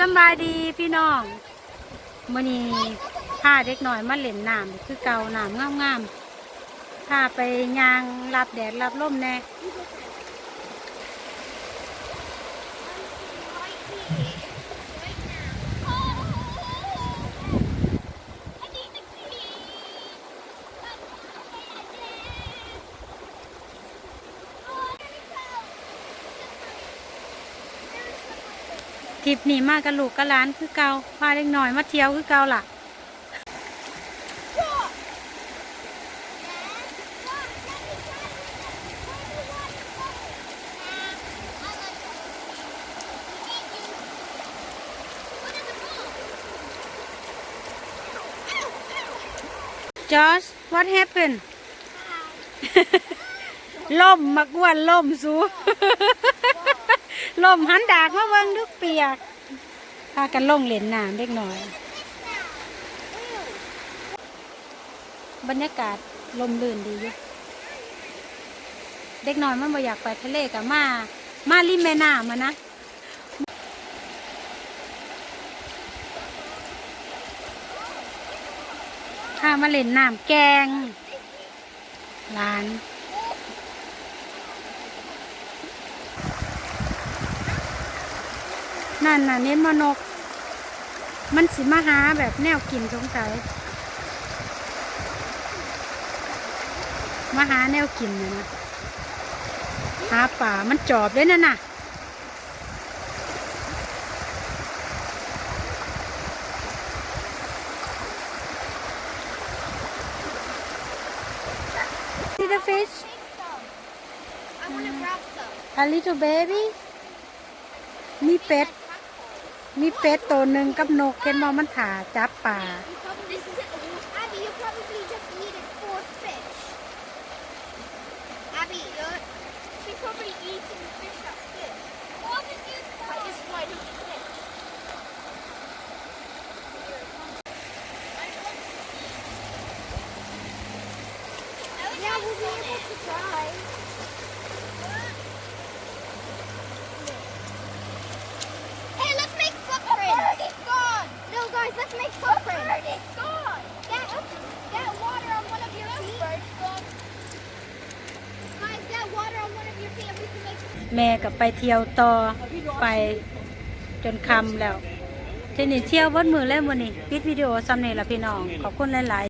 สบายดีพี่น้องมื่อนี้พาเด็กหน่อยมาเล่นน้ำคือเก่าน้ำงามๆพาไปยางรับแดดรับลมแน่ ทริปนี้มากกับลูกกับหลานคือเกาพาเด็กหน่อยมาเที่ยวคือเกาล่ะจอส what happened ล่มมากวนล่มสูล่มหันดากมาเบิ่งดึกเปียกากันล่งเล่นน้ำเล็กน้อย บรรยากาศลมลื่นดีอยู่เด็กน้อยมันบ่อยากไปทะเลกับมา มาริมแม่น้ำมานะพามาเล่นน้ำแกง ร้านนั่นน่ะเน้นมานก มันสิมาหาแบบแนวกินสงสัยมาหาแนวกินนะนะหาป่ามันจอบด้วยนั่นน่ะ See the fish? I want to grab some. A little baby มีเป็ด มีเป็ดตัวหนึ่งกับนกเห็นมอมันถาจับป่า This is Abby. You probably just needed four fish. Abby, you're, she probably eating fish up here. What did you I just wanted fish. Yeah, we'll be able to try. Hey, แม่กับไปเที่ยวต่อไปจนคำแล้วทีนี้เที่ยววัดมือแล้วมือนี่ปิดวิดีโอซ้ำนี่ละพี่น้อง ขอบคุณหลาย ๆ